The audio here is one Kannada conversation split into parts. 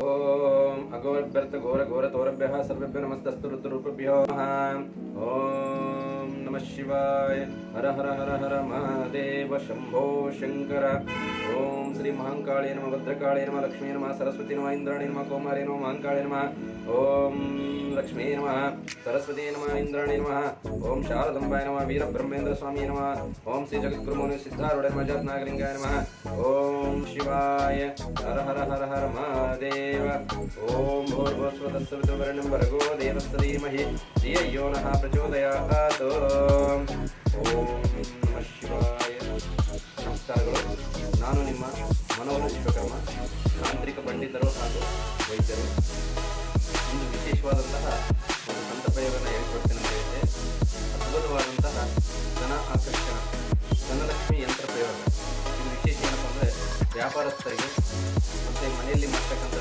ಓಂ ಅಗೋಭ್ಯರ್ಥ ಘೋರ ಘೋರ ತೋರಭ್ಯ ಸರ್ವೇಭ್ಯ ನಮಸ್ತಸ್ತು ಋತುರೂಪಭ್ಯೋ ನಮಃ ಓಂ ನಮಃ ಶಿವಾಯ ಹರ ಹರ ಹರ ಹರ ಮಹಾದೇವ ಶಂಭೋ ಶಂಕರ ಓಂ ಶ್ರೀ ಮಹಾಂಕಾಳಿ ನಮ ಭದ್ರಕಾಳಿ ನಮ ಲಕ್ಷ್ಮೀ ನಮ ಸರಸ್ವತಿ ನಮ ಇಂದ್ರಾಣಿ ನಮ ಕೌಮಾರಿ ನಮ ಮಹಾಂಕಾಳಿ ನಮ ಓಂ ಲಕ್ಷ್ಮೀ ನಮಃ ಸರಸ್ವತಿ ನಮಃ ಇಂದ್ರಾಣಿ ನಮಃ ಓಂ ಶಾರದಂಬಾಯ ನಮಃ ವೀರಬ್ರಹ್ಮೇಂದ್ರ ಸ್ವಾಮಿ ನಮಃ ಓಂ ಶ್ರೀ ಜಗದ್ಗುರುಮೌನಿ ಸಿದ್ಧಾರೂಢ ನಮಃ ಜಾತ್ನಾಗಲಿಂಗಾಯ ನಮಃ ಓಂ ಶಿವಾಯ ಹರ ಹರ ಹರ ಹರ ಮಹಾದೇವ ಓಂ ಭೂರ್ಭುವಸ್ವತಸ್ಸವಿತುರ್ವರೆಣ್ಯಂ ಭರ್ಗೋ ದೇವಸ್ಯ ಧೀಮಹಿ ಧಿಯೋ ನಃ ಪ್ರಚೋದಯಾತ್ ಓಂ ನಮಃ ಶಿವಾಯ ನಮಸ್ಕಾರಗಳು ನಾನು ನಿಮ್ಮ ಮನೋಹರ ವಿಶ್ವಕರ್ಮ ತಾಂತ್ರಿಕ ಪಂಡಿತರು ಹಾಗೂ ವೈದ್ಯರು. ಒಂದು ವಿಶೇಷವಾದಂತಹ ಒಂದು ತಂತ್ರಪ್ರಯೋಗನ ಹೇಳ್ಕೊಡ್ತೇನೆ ಅಂತ ಹೇಳಿದೆ ಅದ್ಭುತವಾದಂತಹ ಧನ ಆಕರ್ಷಣ, ಧನಲಕ್ಷ್ಮಿ ಯಂತ್ರ ಪ್ರಯೋಗ. ಇದು ವಿಶೇಷ ಏನಪ್ಪ ಅಂದರೆ ವ್ಯಾಪಾರಸ್ಥರಿಗೆ ಮತ್ತು ಮನೆಯಲ್ಲಿ ಮಾಡ್ತಕ್ಕಂಥ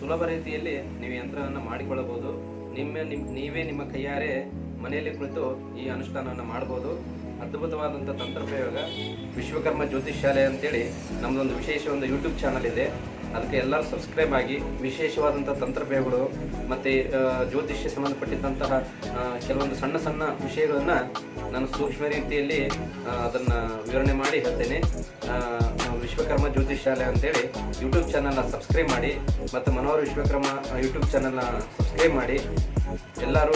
ಸುಲಭ ರೀತಿಯಲ್ಲಿ ನೀವು ಯಂತ್ರವನ್ನು ಮಾಡಿಕೊಳ್ಳಬಹುದು. ನಿಮ್ಮ ನಿಮ್, ನೀವೇ ನಿಮ್ಮ ಕೈಯಾರೆ ಮನೆಯಲ್ಲಿ ಕುಳಿತು ಈ ಅನುಷ್ಠಾನವನ್ನು ಮಾಡ್ಬೋದು ಅದ್ಭುತವಾದಂಥ ತಂತ್ರಪ್ರಯೋಗ. ವಿಶ್ವಕರ್ಮ ಜ್ಯೋತಿಷ್ ಶಾಲೆ ಅಂತೇಳಿ ನಮ್ಮದೊಂದು ವಿಶೇಷ ಒಂದು ಯೂಟ್ಯೂಬ್ ಚಾನಲ್ ಇದೆ. ಅದಕ್ಕೆ ಎಲ್ಲರೂ ಸಬ್ಸ್ಕ್ರೈಬ್ ಆಗಿ ವಿಶೇಷವಾದಂಥ ತಂತ್ರಪ್ರಯೋಗಗಳು ಮತ್ತು ಜ್ಯೋತಿಷ್ಯ ಸಂಬಂಧಪಟ್ಟಿದ್ದಂತಹ ಕೆಲವೊಂದು ಸಣ್ಣ ಸಣ್ಣ ವಿಷಯಗಳನ್ನು ನಾನು ಸೂಕ್ಷ್ಮ ರೀತಿಯಲ್ಲಿ ಅದನ್ನು ವಿವರಣೆ ಮಾಡಿ ಹೇಳ್ತೇನೆ. ವಿಶ್ವಕರ್ಮ ಜ್ಯೋತಿಷ್ ಶಾಲೆ ಅಂತೇಳಿ ಯೂಟ್ಯೂಬ್ ಚಾನಲ್ನ ಸಬ್ಸ್ಕ್ರೈಬ್ ಮಾಡಿ ಮತ್ತು ಮನೋಹರ್ ವಿಶ್ವಕರ್ಮ ಯೂಟ್ಯೂಬ್ ಚಾನಲ್ನ ಸಬ್ಸ್ಕ್ರೈಬ್ ಮಾಡಿ. ಎಲ್ಲರೂ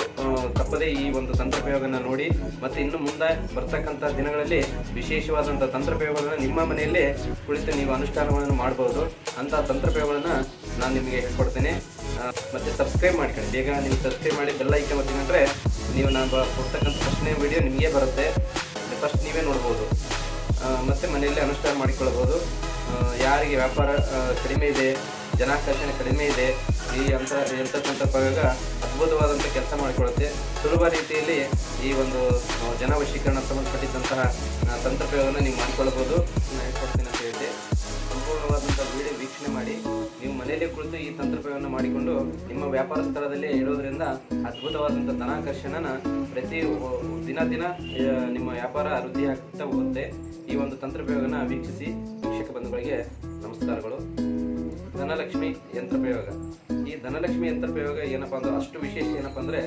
ತಪ್ಪದೇ ಈ ಒಂದು ತಂತ್ರಪ್ರಯೋಗನ ನೋಡಿ ಮತ್ತು ಇನ್ನು ಮುಂದೆ ಬರ್ತಕ್ಕಂಥ ದಿನಗಳಲ್ಲಿ ವಿಶೇಷವಾದಂಥ ತಂತ್ರಪ್ರಯೋಗಗಳನ್ನು ನಿಮ್ಮ ಮನೆಯಲ್ಲೇ ಕುಳಿತು ನೀವು ಅನುಷ್ಠಾನಗಳನ್ನು ಮಾಡ್ಬೋದು. ಅಂಥ ತಂತ್ರಪ್ರಯೋಗಗಳನ್ನು ನಾನು ನಿಮಗೆ ಹೇಳ್ಕೊಡ್ತೇನೆ. ಮತ್ತು ಮತ್ತೆ ಸಬ್ಸ್ಕ್ರೈಬ್ ಮಾಡ್ಕೊಳ್ಳಿ. ಬೇಗ ನೀವು ಸಬ್ಸ್ಕ್ರೈಬ್ ಮಾಡಿ ಬೆಲ್ಲ ಐಕನ್ ಒತ್ತಿಕೊಂಡ್ರೆ ನೀವು ನಾನು ಕೊಡ್ತಕ್ಕಂಥ ಫಸ್ಟ್ನೇ ವಿಡಿಯೋ ನಿಮಗೆ ಬರುತ್ತೆ. ಫಸ್ಟ್ ನೀವೇ ನೋಡ್ಬೋದು. ಮತ್ತೆ ಮನೆಯಲ್ಲೇ ಅನುಷ್ಠಾನ ಮಾಡಿಕೊಳ್ಬೋದು ಆ, ಯಾರಿಗೆ ವ್ಯಾಪಾರ ಕಡಿಮೆ ಇದೆ ಜನಾಕರ್ಷಣೆ ಕಡಿಮೆ ಇದೆ ಈ ಅಂತ ಇರ್ತಕ್ಕಂಥ ಪ್ರಯೋಗ ಅದ್ಭುತವಾದಂಥ ಕೆಲಸ ಮಾಡಿಕೊಳ್ಳುತ್ತೆ. ಸುಲಭ ರೀತಿಯಲ್ಲಿ ಈ ಒಂದು ಜನವಶೀಕರಣ ಜನ ವಶೀಕರಣ ಸಂಬಂಧಪಟ್ಟಿದ್ದಂತಹ ತಂತ್ರಪ್ರಯೋಗವನ್ನು ನೀವು ಮಾಡಿಕೊಳ್ಳಬಹುದು. ಹೇಳ್ಕೊಡ್ತೀನಿ. ಸಂಪೂರ್ಣವಾದಂಥ ವಿಡಿಯೋ ವೀಕ್ಷಣೆ ಮಾಡಿ ನೀವು ಮನೆಯಲ್ಲೇ ಕುಳಿತು ಈ ತಂತ್ರಪ್ರಯೋಗವನ್ನು ಮಾಡಿಕೊಂಡು ನಿಮ್ಮ ವ್ಯಾಪಾರ ಸ್ಥಳದಲ್ಲಿ ಇಡೋದ್ರಿಂದ ಅದ್ಭುತವಾದಂಥ ಧನಾಕರ್ಷಣನ ಪ್ರತಿ ದಿನ ದಿನ ನಿಮ್ಮ ವ್ಯಾಪಾರ ವೃದ್ಧಿಯಾಗ್ತಾ ಹೋಗುತ್ತೆ. ಈ ಒಂದು ತಂತ್ರೋಪಯೋಗನ ವೀಕ್ಷಿಸಿ ವೀಕ್ಷಕ ಬಂಧುಗಳಿಗೆ ನಮಸ್ಕಾರಗಳು. ಧನಲಕ್ಷ್ಮಿ ಯಂತ್ರ ಪ್ರಯೋಗ. ಈ ಧನಲಕ್ಷ್ಮಿ ಯಂತ್ರ ಏನಪ್ಪ ಅಂದ್ರೆ ಅಷ್ಟು ವಿಶೇಷ ಏನಪ್ಪ ಅಂದ್ರೆ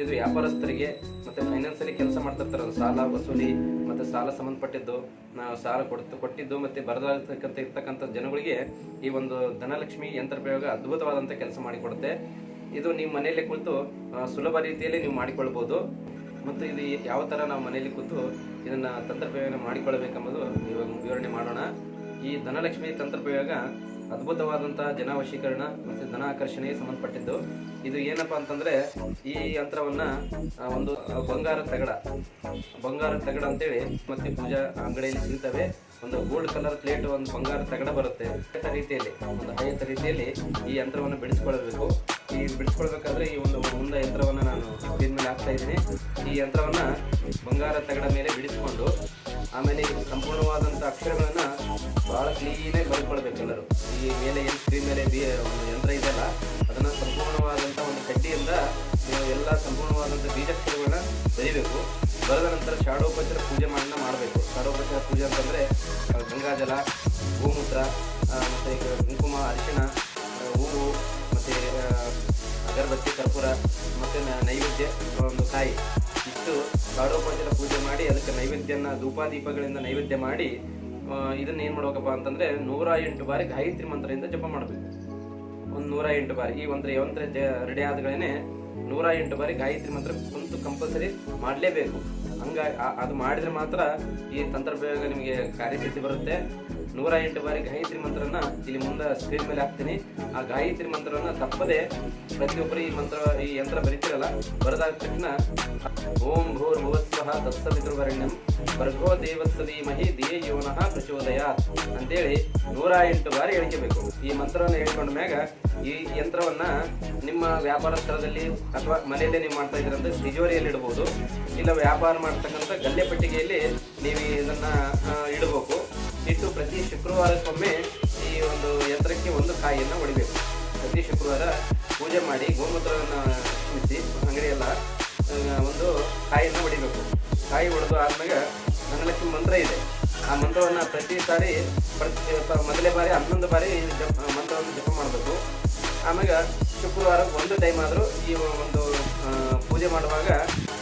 ಇದು ವ್ಯಾಪಾರಸ್ಥರಿಗೆ ಮತ್ತೆ ಫೈನಾನ್ಸಲ್ಲಿ ಕೆಲಸ ಮಾಡ್ತಿರ್ತಾರಲ್ಲ, ಸಾಲ ವಸೂಲಿ ಮತ್ತೆ ಸಾಲ ಸಂಬಂಧಪಟ್ಟಿದ್ದು ನಾವು ಸಾಲ ಕೊಡ್ತು, ಕೊಟ್ಟಿದ್ದು ಮತ್ತೆ ಬರದಾಗತಕ್ಕಂಥ ಇರ್ತಕ್ಕಂಥ ಜನಗಳಿಗೆ ಈ ಒಂದು ಧನಲಕ್ಷ್ಮಿ ಯಂತ್ರ ಪ್ರಯೋಗ ಅದ್ಭುತವಾದಂಥ ಕೆಲಸ ಮಾಡಿಕೊಡುತ್ತೆ. ಇದು ನಿಮ್ಮ ಮನೆಯಲ್ಲಿ ಕುಳಿತು ಸುಲಭ ರೀತಿಯಲ್ಲಿ ನೀವು ಮಾಡಿಕೊಳ್ಬೋದು. ಮತ್ತು ಇದು ಯಾವ ಥರ ನಾವು ಮನೆಯಲ್ಲಿ ಕೂತು ಇದನ್ನ ತಂತ್ರಪ್ರಯೋಗ ಮಾಡಿಕೊಳ್ಬೇಕೆಂಬುದು ಇವಾಗ ವಿವರಣೆ ಮಾಡೋಣ. ಈ ಧನಲಕ್ಷ್ಮಿ ತಂತ್ರ ಪ್ರಯೋಗ ಅದ್ಭುತವಾದಂತಹ ಜನ ವಶೀಕರಣ ಮತ್ತು ಧನ ಆಕರ್ಷಣೆಗೆ ಸಂಬಂಧಪಟ್ಟಿದ್ದು. ಇದು ಏನಪ್ಪಾ ಅಂತಂದ್ರೆ ಈ ಯಂತ್ರವನ್ನ ಒಂದು ಬಂಗಾರ ತಗಡ. ಬಂಗಾರ ತಗಡ ಅಂತೇಳಿ ಮತ್ತೆ ಪೂಜಾ ಅಂಗಡಿಯಲ್ಲಿ ಸಿಗ್ತವೆ. ಒಂದು ಗೋಲ್ಡ್ ಕಲರ್ ಪ್ಲೇಟ್ ಒಂದು ಬಂಗಾರ ತಗಡ ಬರುತ್ತೆ. ರೀತಿಯಲ್ಲಿ, ಒಂದು ಹೈತ ರೀತಿಯಲ್ಲಿ ಈ ಯಂತ್ರವನ್ನು ಬಿಡಿಸ್ಕೊಳ್ಬೇಕು ಈ ಬಿಡಿಸ್ಕೊಳ್ಬೇಕಾದ್ರೆ ಈ ಒಂದು ಮುಂದೆ ಯಂತ್ರವನ್ನ ನಾನು ಮೇಲೆ ಹಾಕ್ತಾ ಇದ್ದೀನಿ. ಈ ಯಂತ್ರವನ್ನ ಬಂಗಾರ ತಗಡ ಮೇಲೆ ಬಿಡಿಸ್ಕೊಂಡು ಆಮೇಲೆ ಸಂಪೂರ್ಣವಾದಂಥ ಅಕ್ಷರಗಳನ್ನ ಬಹಳ ಕ್ಲೀನಾಗಿ ಬರ್ಕೊಳ್ಬೇಕು ಎಲ್ಲರೂ. ಈ ಮೇಲೆ ಏನು ಸ್ಕ್ರೀನ್ ಮೇಲೆ ಬಿ ಒಂದು ಯಂತ್ರ ಇದೆಯಲ್ಲ, ಅದನ್ನು ಸಂಪೂರ್ಣವಾದಂಥ ಒಂದು ಕಡ್ಡಿಯಿಂದ ನೀವು ಎಲ್ಲ ಸಂಪೂರ್ಣವಾದಂಥ ಬೀಜಾಕ್ಷರಗಳನ್ನ ಬರೀಬೇಕು. ಬರೆದ ನಂತರ ಶಾಡೋಪಚಾರ ಪೂಜೆ ಮಾಡನ್ನ ಮಾಡಬೇಕು. ಶಾಡೋಪಚಾರ ಪೂಜೆ ಅಂತಂದರೆ ಗಂಗಾಜಲ, ಗೋಮೂತ್ರ ಮತ್ತು ಈಗ ಕುಂಕುಮ, ಅರಿಶಿಣ ಹೂವು, ಮತ್ತು ಅಗರಬತ್ತಿ, ಕರ್ಪೂರ, ಮತ್ತು ನೈವೇದ್ಯ ಒಂದು ಕಾಯಿ. ಇಷ್ಟು ಷಾಡೋಪಚಾರ ಪೂಜೆ ಮಾಡಿ ಅದಕ್ಕೆ ನೈವೇದ್ಯನ, ಧೂಪಾದೀಪಗಳಿಂದ ನೈವೇದ್ಯ ಮಾಡಿ ಇದನ್ನ ಏನ್ ಮಾಡ್ಬೇಕಪ್ಪ ಅಂತಂದ್ರೆ ನೂರ ಎಂಟು ಬಾರಿ ಗಾಯತ್ರಿ ಮಂತ್ರದಿಂದ ಜಪ ಮಾಡಬೇಕು. ಒಂದು ನೂರ ಎಂಟು ಬಾರಿ. ಈ ಒಂದು ಯಂತ್ರ ರೆಡಿ ಆದಗಳೇನೆ ನೂರ ಎಂಟು ಬಾರಿ ಗಾಯತ್ರಿ ಮಂತ್ರ ಕುಂತು ಕಂಪಲ್ಸರಿ ಮಾಡಲೇಬೇಕು. ಹಂಗ ಆ- ಅದು ಮಾಡಿದ್ರೆ ಮಾತ್ರ ಈ ತಂತ್ರ ಪ್ರಯೋಗ ನಿಮಗೆ ಕಾರ್ಯಸಿದ್ಧಿ ಬರುತ್ತೆ. ನೂರ ಎಂಟು ಬಾರಿ ಗಾಯತ್ರಿ ಮಂತ್ರನ ಇಲ್ಲಿ ಮುಂದೆ ಸ್ಕ್ರೀನ್ ಮೇಲೆ ಹಾಕ್ತೀನಿ. ಆ ಗಾಯತ್ರಿ ಮಂತ್ರವನ್ನು ತಪ್ಪದೆ ಪ್ರತಿಯೊಬ್ಬರು ಈ ಮಂತ್ರ, ಈ ಯಂತ್ರ ಬರೀತಿರಲ್ಲ, ಬರೆದಾದ ತಕ್ಷಣ ಓಂ ಭೂರ್ ಭುವಸ್ವಹ ತತ್ಸವಿತೃವರೆಣ್ಯಂ ಭರ್ಗೋ ದೇವತ್ಸ ಧೀಮಹಿ ದೇ ಯೋನಃ ಪ್ರಚೋದಯ ಅಂತೇಳಿ ನೂರ ಎಂಟು ಬಾರಿ ಹೇಳ್ಕೋಬೇಕು ಈ ಮಂತ್ರವನ್ನು ಹೇಳ್ಕೊಂಡ ಮ್ಯಾಗ ಈ ಯಂತ್ರವನ್ನ ನಿಮ್ಮ ವ್ಯಾಪಾರ ಸ್ಥಳದಲ್ಲಿ ಅಥವಾ ಮನೆಯಲ್ಲಿ ನೀವು ಮಾಡ್ತಾ ಇದ್ದೀರಂದ್ರೆ ತಿಜೋರಿಯಲ್ಲಿ ಇಡಬಹುದು ಇಲ್ಲ ವ್ಯಾಪಾರ ಮಾಡ್ತಕ್ಕಂಥ ಗಲ್ಲೆ ಪೆಟ್ಟಿಗೆಯಲ್ಲಿ ನೀವು ಇದನ್ನ ಇಟ್ಟು ಪ್ರತಿ ಶುಕ್ರವಾರಕ್ಕೊಮ್ಮೆ ಈ ಒಂದು ಎತ್ತರಕ್ಕೆ ಒಂದು ಕಾಯಿಯನ್ನು ಹೊಡಿಬೇಕು. ಪ್ರತಿ ಶುಕ್ರವಾರ ಪೂಜೆ ಮಾಡಿ ಗೋಮೂತ್ರವನ್ನು ಕ್ಷಮಿಸಿ ಅಂಗಡಿಯೆಲ್ಲ ಒಂದು ಕಾಯಿಯನ್ನು ಹೊಡಿಬೇಕು. ಕಾಯಿ ಹೊಡೆದು ಆದ್ಮೇಲೆ ಧನಲಕ್ಷ್ಮಿ ಮಂತ್ರ ಇದೆ. ಆ ಮಂತ್ರವನ್ನು ಪ್ರತಿ ಸಾರಿ ಪ್ರತಿ ಮೊದಲೇ ಬಾರಿ, ಹನ್ನೊಂದು ಬಾರಿ ಜಪ, ಮಂತ್ರವನ್ನು ಜಪ ಮಾಡಬೇಕು. ಆಮೇಲೆ ಶುಕ್ರವಾರ ಒಂದು ಟೈಮ್ ಆದರೂ ಈ ಒಂದು ಪೂಜೆ ಮಾಡುವಾಗ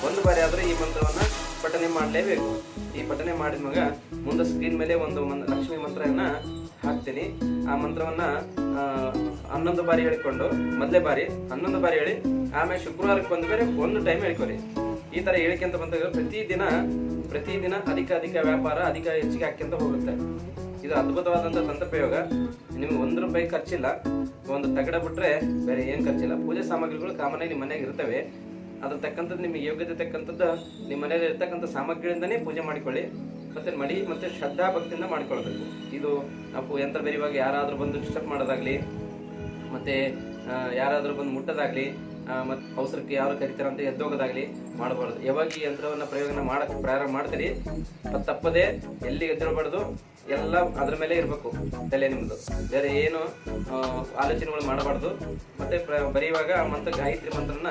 ಒಂದು ಬಾರಿ ಆದರೂ ಈ ಮಂತ್ರವನ್ನು ಪಠನೆ ಮಾಡಲೇಬೇಕು. ಈ ಪಠನೆ ಮಾಡಿದ ಮಗ, ಮುಂದೆ ಸ್ಕ್ರೀನ್ ಮೇಲೆ ಒಂದು ಮನ್ ಲಕ್ಷ್ಮಿ ಮಂತ್ರವನ್ನ ಹಾಕ್ತೀನಿ. ಆ ಮಂತ್ರವನ್ನ ಹನ್ನೊಂದು ಬಾರಿ ಹೇಳಿಕೊಂಡು, ಮೊದಲೇ ಬಾರಿ, ಹನ್ನೊಂದು ಬಾರಿ ಹೇಳಿ, ಆಮೇಲೆ ಶುಕ್ರವಾರಕ್ಕೆ ಬಂದ ಬೇರೆ ಒಂದು ಟೈಮ್ ಹೇಳ್ಕೊರಿ. ಈ ಥರ ಹೇಳಿಕೆಂತ ಬಂದಾಗ ಪ್ರತಿದಿನ ಪ್ರತಿದಿನ ಅಧಿಕ ಅಧಿಕ ವ್ಯಾಪಾರ, ಅಧಿಕ ಹೆಚ್ಚಿಗೆ ಹಾಕ್ಯಂತ ಹೋಗುತ್ತೆ. ಇದು ಅದ್ಭುತವಾದಂಥ ತಂತ್ರಪ್ರಯೋಗ. ನಿಮ್ಗೆ ಒಂದು ರೂಪಾಯಿ ಖರ್ಚಿಲ್ಲ. ಒಂದು ತಗಡ ಬಿಟ್ರೆ ಬೇರೆ ಏನು ಖರ್ಚಿಲ್ಲ. ಪೂಜೆ ಸಾಮಗ್ರಿಗಳು ಕಾಮನ್ ಆಗಿ ನಿಮ್ಮ ಮನೆಯಾಗ ಇರ್ತವೆ. ಅದ್ರ ತಕ್ಕಂಥದ್ದು ನಿಮಗೆ ಯೋಗ್ಯತೆ ತಕ್ಕಂಥದ್ದು ನಿಮ್ಮ ಮನೆಯಲ್ಲಿ ಇರ್ತಕ್ಕಂಥ ಸಾಮಗ್ರಿಯಿಂದನೇ ಪೂಜೆ ಮಾಡಿಕೊಳ್ಳಿ. ಮತ್ತೆ ಮಡಿ ಮತ್ತೆ ಶ್ರದ್ಧಾ ಭಕ್ತಿಯಿಂದ ಮಾಡ್ಕೊಳ್ಬೇಕು. ಇದು ನಾವು ಯಂತ್ರ ಇವಾಗ ಯಾರಾದರೂ ಬಂದು ಡಿಸ್ಟರ್ಬ್ ಮಾಡೋದಾಗ್ಲಿ, ಮತ್ತೆ ಯಾರಾದರೂ ಬಂದು ಮುಟ್ಟೋದಾಗ್ಲಿ ಮತ್ತೆ ಅವಸರಕ್ಕೆ ಯಾರು ಕರಿತಾರ ಅಂತ ಎದ್ದೋಗೋದಾಗ್ಲಿ ಮಾಡಬಾರ್ದು. ಯಾವಾಗ ಈ ಯಂತ್ರವನ್ನ ಪ್ರಯೋಗನ ಮಾಡಕ್ಕೆ ಪ್ರಾರಂಭ ಮಾಡ್ತೀರಿ ಅದು ತಪ್ಪದೆ ಎಲ್ಲಿ ಎದ್ದಿರಬಾರ್ದು ಎಲ್ಲ ಅದ್ರ ಮೇಲೆ ಇರಬೇಕು ತಲೆ ನಿಮ್ಮದು ಬೇರೆ ಏನು ಆಲೋಚನೆಗಳು ಮಾಡಬಾರ್ದು. ಮತ್ತೆ ಬರೆಯುವಾಗ ಆ ಗಾಯತ್ರಿ ಮಂತ್ರನ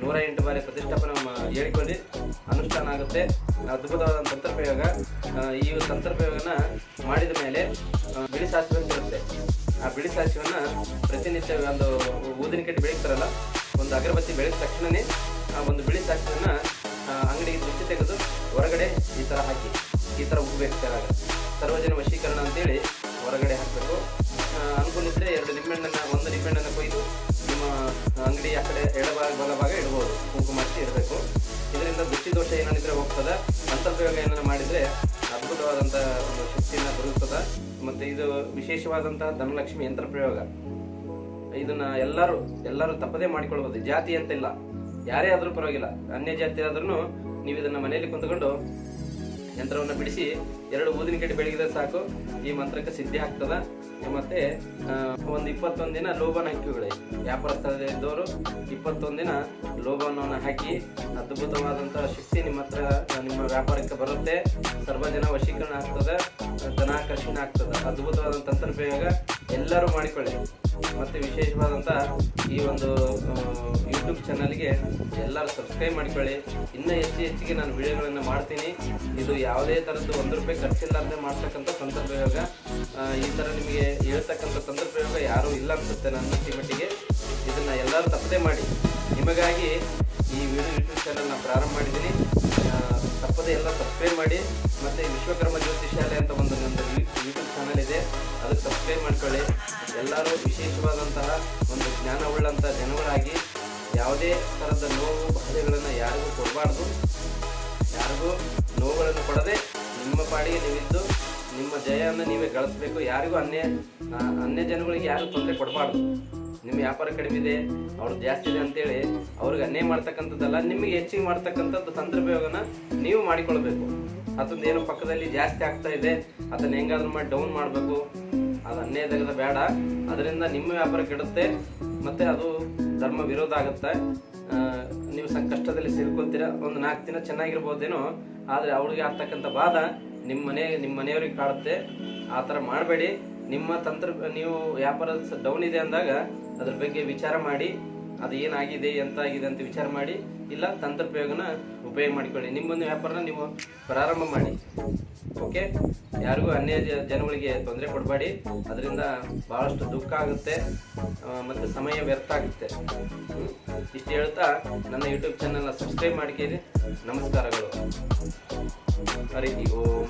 ನೂರ ಎಂಟು ಬಾರಿ ಪ್ರತಿಷ್ಠಾಪನೆ ಹೇಳಿಕೊಳ್ಳಿ. ಅನುಷ್ಠಾನ ಆಗುತ್ತೆ. ಅದ್ಭುತವಾದ ಆ, ಈ ತಂತ್ರಪ್ರಯೋಗನ ಮಾಡಿದ ಮೇಲೆ ಬಿಳಿ ಸಾಸಿವೆ ಅಂತ ಇರುತ್ತೆ. ಆ ಬಿಳಿ ಸಾಸಿವನ್ನ ಪ್ರತಿನಿತ್ಯ ಒಂದು ಊದಿನ ಕಟ್ಟಿ ಬೆಳಗ್ತಾರಲ್ಲ ಒಂದು ಅಗರಬತ್ತಿ ಬೆಳೆದ ತಕ್ಷಣನೇ ಆ ಒಂದು ಬಿಳಿ ಆ, ಅಂಗಡಿಗೆ ಮುಚ್ಚಿ ತೆಗೆದು ಹೊರಗಡೆ ಈ ಥರ ಹಾಕಿ ಈ ಥರ ಉಗ್ಬೇಕು ಸರ್ವಜನ ವಶೀಕರಣ ಅಂತೇಳಿ ಹೊರಗಡೆ ಹಾಕಬೇಕು. ಅನುಕೂಲ ಎರಡು ನಿಂಬೆಹಣ್ಣನ್ನ ಒಂದು ನಿಂಬೆಹಣ್ಣನ್ನು ಕೊಯ್ದು ನಿಮ್ಮ ಅಂಗಡಿ ಆ ಕಡೆ ಎಡಭಾಗ ಬಲಭಾಗ ಇಡ್ಬೋದು. ಕುಂಕುಮ ಹಚ್ಚಿ ಇರಬೇಕು ಇದರಿಂದ ದೃಷ್ಟಿ ದೋಷ ಏನಾದಿದ್ರೆ ಹೋಗ್ತದೆ? ಅಂತರ್ಪ್ರಯೋಗ ಏನಾರ ಮಾಡಿದರೆ ಅದ್ಭುತವಾದಂಥ ಒಂದು ಶಕ್ತಿಯನ್ನು ಬರುತ್ತದೆ ಮತ್ತು ಇದು ವಿಶೇಷವಾದಂಥ ಧನಲಕ್ಷ್ಮಿ ಯಂತ್ರ ಪ್ರಯೋಗ. ಇದನ್ನ ಎಲ್ಲರೂ ಎಲ್ಲರೂ ತಪ್ಪದೇ ಮಾಡಿಕೊಳ್ಬೋದು. ಜಾತಿ ಅಂತ ಇಲ್ಲ. ಯಾರೇ ಆದರೂ ಪರವಾಗಿಲ್ಲ. ಅನ್ಯ ಜಾತಿ ಆದ್ರೂ ನೀವು ಇದನ್ನ ಮನೆಯಲ್ಲಿ ಕುಂತ್ಕೊಂಡು ಯಂತ್ರವನ್ನು ಬಿಡಿಸಿ ಎರಡು ಊದಿನ ಕಡ್ಡಿ ಬೆಳಗಿದ್ರೆ ಸಾಕು. ಈ ಮಂತ್ರಕ್ಕೆ ಸಿದ್ಧಿ ಆಗ್ತದ. ಮತ್ತೆ ಒಂದು ಇಪ್ಪತ್ತೊಂದು ದಿನ ಲೋಬನ ಹಾಕಿಬಿಡಿ ವ್ಯಾಪಾರ ಸ್ಥಳದಲ್ಲಿದ್ದವರು ಇಪ್ಪತ್ತೊಂದು ದಿನ ಲೋಬನವನ್ನು ಹಾಕಿ ಅದ್ಭುತವಾದಂತಹ ಶಕ್ತಿ ನಿಮ್ಮ ಹತ್ರ, ನಿಮ್ಮ ವ್ಯಾಪಾರಕ್ಕೆ ಬರುತ್ತೆ. ಸರ್ವ ಜನ ವಶೀಕರಣ ಆಗ್ತದೆ. ಧನಾಕರ್ಷಣೆ ಆಗ್ತದೆ. ಅದ್ಭುತವಾದ ತಂತ್ರಪ್ರಯೋಗ ಎಲ್ಲರೂ ಮಾಡಿಕೊಳ್ಳಿ. ಮತ್ತೆ ವಿಶೇಷವಾದಂಥ ಈ ಒಂದು ಯೂಟ್ಯೂಬ್ ಚಾನಲ್ಗೆ ಎಲ್ಲರೂ ಸಬ್ಸ್ಕ್ರೈಬ್ ಮಾಡಿಕೊಳ್ಳಿ. ಇನ್ನೂ ಹೆಚ್ಚು ಹೆಚ್ಚಿಗೆ ನಾನು ವಿಡಿಯೋಗಳನ್ನು ಮಾಡ್ತೀನಿ. ಇದು ಯಾವುದೇ ಥರದ್ದು ಒಂದು ರೂಪಾಯಿ ಖರ್ಚಿಲ್ಲಾರ್ದೆ ಮಾಡ್ತಕ್ಕಂಥ ತಂತ್ರಪ್ರಯೋಗ ಈ ಥರ ನಿಮಗೆ ಹೇಳ್ತಕ್ಕಂಥ ತಂತ್ರಪ್ರಯೋಗ ಯಾರೂ ಇಲ್ಲ ಅನ್ಸುತ್ತೆ ನನ್ನ ಮಟ್ಟಿಗೆ. ಇದನ್ನು ಎಲ್ಲರೂ ತಪ್ಪದೆ ಮಾಡಿ. ನಿಮಗಾಗಿ ಈ ವಿಡಿಯೋ ಯೂಟ್ಯೂಬ್ ಚಾನಲ್ನ ಪ್ರಾರಂಭ ಮಾಡಿದ್ದೀನಿ. ತಪ್ಪದೆ ತಪ್ಪದೇ ಎಲ್ಲ ಸಬ್ಸ್ಕ್ರೈಬ್ ಮಾಡಿ. ಮತ್ತು ವಿಶ್ವಕರ್ಮ ಜ್ಯೋತಿಷಾಲೆ ಅಂತ ಒಂದು ನಂದು ಯೂಟ್ಯೂಬ್ ಚಾನಲ್ ಇದೆ. ಅದಕ್ಕೆ ಸಬ್ಸ್ಕ್ರೈಬ್ ಮಾಡ್ಕೊಳ್ಳಿ. ಎಲ್ಲರೂ ವಿಶೇಷವಾದಂತಹ ಒಂದು ಜ್ಞಾನವುಳ್ಳಂಥ ಜನಗಳಾಗಿ ಯಾವುದೇ ಥರದ ನೋವು ಬಾಧೆಗಳನ್ನು ಯಾರಿಗೂ ಕೊಡಬಾರ್ದು. ಯಾರಿಗೂ ನೋವುಗಳನ್ನು ಕೊಡದೆ ನಿಮ್ಮ ಪಾಡಿಗೆ ನೀವಿದ್ದು, ನಿಮ್ಮ ಜಯವನ್ನು ನೀವೇ ಗಳಿಸ್ಬೇಕು. ಯಾರಿಗೂ ಅನ್ಯ ಅನ್ಯ ಜನಗಳಿಗೆ ಯಾರಿಗೂ ತೊಂದರೆ ಕೊಡಬಾರ್ದು. ನಿಮ್ಮ ವ್ಯಾಪಾರ ಕಡಿಮೆ ಇದೆ, ಅವ್ರು ಜಾಸ್ತಿ ಇದೆ ಅಂತೇಳಿ ಅವ್ರಿಗೆ ಅನ್ಯಾಯ ಮಾಡ್ತಕ್ಕಂಥದ್ದಲ್ಲ, ನಿಮಗೆ ಹೆಚ್ಚಿಗೆ ಮಾಡ್ತಕ್ಕಂಥದ್ದು ತಂತ್ರಪಯೋಗನ ನೀವು ಮಾಡಿಕೊಳ್ಬೇಕು. ಅದೊಂದು ಏನೋ ಪಕ್ಕದಲ್ಲಿ ಜಾಸ್ತಿ ಆಗ್ತಾ ಇದೆ, ಅದನ್ನ ಹೆಂಗಾದ್ರೂ ಮಾಡಿ ಡೌನ್ ಮಾಡಬೇಕು. ಅದು ಅನ್ಯಾಯ ತೆಗೆದ ಬೇಡ. ಅದರಿಂದ ನಿಮ್ಮ ವ್ಯಾಪಾರ ಕೆಡುತ್ತೆ, ಮತ್ತೆ ಅದು ಧರ್ಮ ವಿರೋಧ ಆಗುತ್ತೆ. ನೀವು ಸಂಕಷ್ಟದಲ್ಲಿ ಸಿಲ್ಕೊತೀರ ಒಂದು ನಾಲ್ಕು ದಿನ ಚೆನ್ನಾಗಿರ್ಬೋದೇನೋ, ಆದರೆ ಅವಳಿಗೆ ಆಗ್ತಕ್ಕಂಥ ಬಾಧ ನಿಮ್ಮ ಮನೆ, ನಿಮ್ಮ ಮನೆಯವ್ರಿಗೆ ಕಾಡುತ್ತೆ. ಆ ಥರ ಮಾಡಬೇಡಿ. ನಿಮ್ಮ ತಂತ್ರ, ನೀವು ವ್ಯಾಪಾರ ಡೌನ್ ಇದೆ ಅಂದಾಗ ಅದ್ರ ಬಗ್ಗೆ ವಿಚಾರ ಮಾಡಿ, ಅದು ಏನಾಗಿದೆ ಎಂತ ಆಗಿದೆ ಅಂತ ವಿಚಾರ ಮಾಡಿ, ಇಲ್ಲ ತಂತ್ರೋಪಯೋಗನ ಉಪಯೋಗ ಮಾಡಿಕೊಳ್ಳಿ. ನಿಮ್ಮೊಂದು ವ್ಯಾಪಾರನ ನೀವು ಪ್ರಾರಂಭ ಮಾಡಿ. ಓಕೆ? ಯಾರಿಗೂ ಅನ್ಯ ಜನಗಳಿಗೆ ತೊಂದರೆ ಕೊಡಬೇಡಿ. ಅದರಿಂದ ಭಾಳಷ್ಟು ದುಃಖ ಆಗುತ್ತೆ ಮತ್ತು ಸಮಯ ವ್ಯರ್ಥ ಆಗುತ್ತೆ. ಇಷ್ಟು ಹೇಳ್ತಾ ನನ್ನ ಯೂಟ್ಯೂಬ್ ಚಾನಲ್ನ ಸಬ್ಸ್ಕ್ರೈಬ್ ಮಾಡ್ಕೇರಿ. ನಮಸ್ಕಾರಗಳು. ಹರಿ ಓಂ.